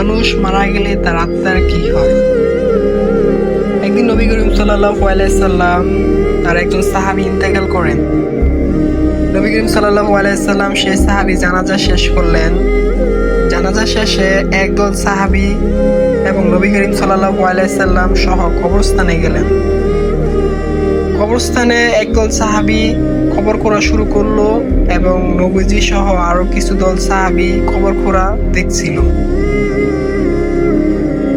মানুষ মারা গেলে তার আত্মার কি হয়? একদিন নবী করিম সাল্লাহ আলাইসাল্লাম তার একজন সাহাবি ইন্তেকাল করেন। নবী করিম সাল্লাহ আলাইসাল্লাম সেই সাহাবি জানাজা শেষ করলেন। জানাজা শেষে একদল সাহাবি এবং নবী করিম সাল্লাহ আলাইসাল্লাম সহ কবরস্থানে গেলেন। কবরস্থানে একদল সাহাবি খবর করা শুরু করল এবং নবীজি সহ আরও কিছু দল সাহাবি খবর করা দেখছিল।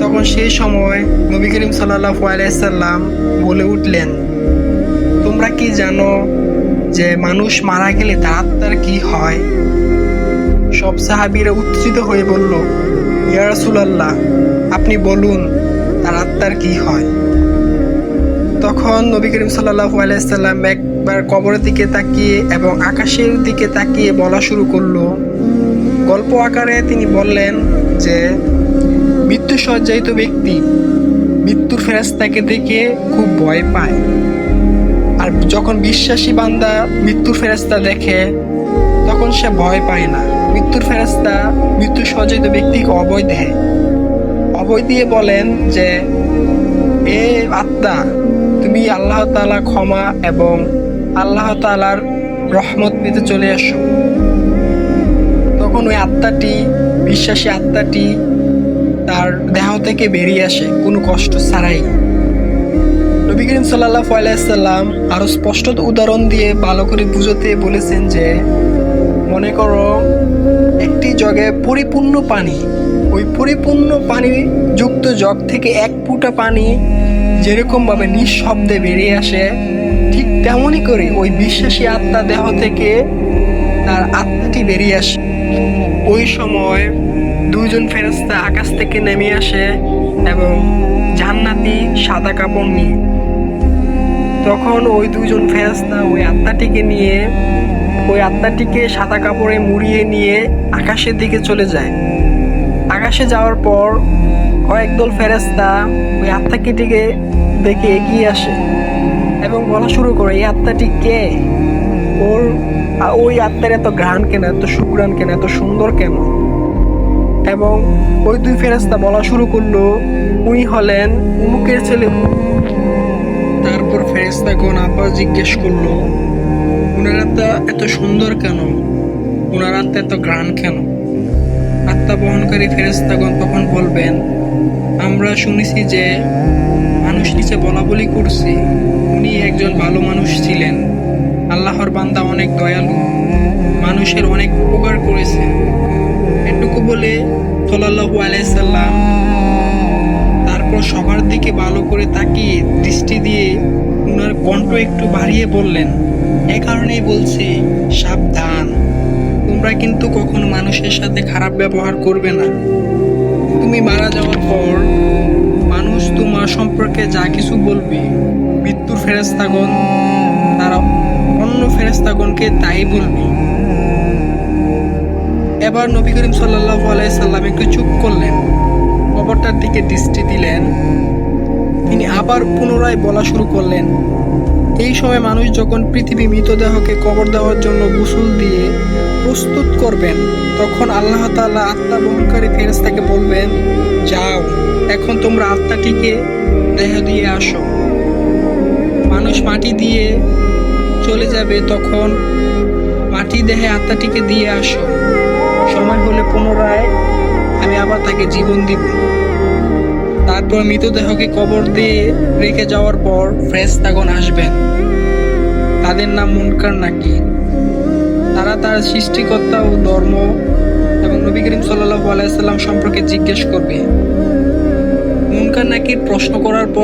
তখন সেই সময় নবী করিম সাল্লাহ আলাইসাল্লাম বলে উঠলেন, তোমরা কি জানো যে মানুষ মারা গেলে তার আত্মার কি হয়? সব সাহাবিরা উত্তেজিত হয়ে বলল, ইয়া রাসূলুল্লাহ, আপনি বলুন তার আত্মার কি হয়? তখন নবী করিম সাল্লাহ আলাইসাল্লাম একবার কবরের দিকে তাকিয়ে এবং আকাশের দিকে তাকিয়ে বলা শুরু করল। গল্প আকারে তিনি বললেন যে মৃত্যু সজ্জায়িত ব্যক্তি মৃত্যুর ফেরেস্তাকে দেখে খুব ভয় পায়। আর যখন বিশ্বাসী বান্দা মৃত্যুর ফেরেস্তা দেখে, তখন সে ভয় পায় না। মৃত্যুর ফেরেস্তা মৃত্যু সজ্জায়িত ব্যক্তিকে অবয় দেয়। অবয় দিয়ে বলেন যে, এ আত্মা তুমি আল্লাহ তাআলা ক্ষমা এবং আল্লাহ তাআলার রহমত পেতে চলে আসো। তখন ওই আত্মাটি, বিশ্বাসী আত্মাটি তার দেহ থেকে বেরিয়ে আসে, কোনো কষ্ট ছাড়াই। নবী করিম সাল্লাহ আলাইসাল্লাম আরও স্পষ্ট উদাহরণ দিয়ে ভালো করে বুঝতে বলেছেন যে, মনে করো একটি জগে পরিপূর্ণ পানি, ওই পরিপূর্ণ পানি যুক্ত জগ থেকে এক ফুটা পানি যেরকম ভাবে নিঃশব্দে বেরিয়ে আসে, ঠিক তেমনই করে ওই বিশ্বাসী আত্মা দেহ থেকে তার আত্মাটি বেরিয়ে আসে। ওই সময় দুইজন ফেরেস্তা আকাশ থেকে নেমে আসে এবং জান্নাতি সাদা কাপড় নিয়ে। তখন ওই দুজন ফেরেস্তা ওই আত্মাটিকে নিয়ে, ওই আত্মাটিকে সাদা কাপড়ে মুড়িয়ে নিয়ে আকাশের দিকে চলে যায়। আকাশে যাওয়ার পর কয়েকদল ফেরেস্তা ওই আত্মাটিকে দেখে এগিয়ে আসে এবং বলা শুরু করে, এই আত্মাটি কে? ওর ওই আত্মার এত ঘ্রাণ কেন? এত সুগ্রাণ কেন? এত সুন্দর কেন? এবং ওই দুই ফেরেস্তা বলা শুরু করল, উনি হলেন উমুকের ছেলে। তারপর ফেরেস্তা ফেরেস্তাগণ আবার জিজ্ঞেস করল, উনার আত্মা এত সুন্দর কেন? উনার আত্মা এত ঘ্রাণ কেন? আত্মা বহনকারী ফেরেস্তাগণ তখন বলবেন, আমরা শুনেছি যে মানুষ নিচে বলা বলি করছে, উনি একজন ভালো মানুষ ছিলেন। আল্লাহর বান্দা অনেক দয়ালু, মানুষের অনেক উপকার করেছে। এটুকু বলে সাল্লাল্লাহু আলাইসাল্লাম তারপর সবার দিকে ভালো করে তাকিয়ে দৃষ্টি দিয়ে উনার কণ্ঠ একটু বাড়িয়ে বললেন, এ কারণেই বলছি, সাবধান। তোমরা কিন্তু কখনো মানুষের সাথে খারাপ ব্যবহার করবে না। তুমি মারা যাওয়ার পর তোমার সম্পর্কে যা কিছু বলবে, মৃত্যুর ফেরেস্তাগণ তারা অন্য ফেরেস্তাগণকে তাই বলবে। এবার নবী করিম সাল্লাহ আলাইসাল্লাম একটু চুপ করলেন, কবরটার দিকে দৃষ্টি দিলেন। তিনি আবার পুনরায় বলা শুরু করলেন, এই সময় মানুষ যখন পৃথিবী মৃতদেহকে কবর দেওয়ার জন্য গোসল দিয়ে প্রস্তুত করবেন, তখন আল্লাহ তাআলা আত্মা বহনকারী ফেরেশতাকে বলবেন, যাও, এখন তোমরা আত্মাটিকে দেহ দিয়ে আসো। মানুষ মাটি দিয়ে চলে যাবে তখন মাটি দেহে আত্মাটিকে দিয়ে আসো। সময় হলে পুনরায় আমি আবার তাকে জীবন দিব। তারপর মৃতদেহকে কবর দিয়ে রেখে যাওয়ার পর ফ্রেস্তাগণ আসবেন। তাদের নাম মুনকার নাকি? তারা তার সৃষ্টিকর্তা ও ধর্ম এবং নবী করিম সাল্লাহ আলাইসাল্লাম সম্পর্কে জিজ্ঞেস করবে। নাকি প্রশ্ন করার পর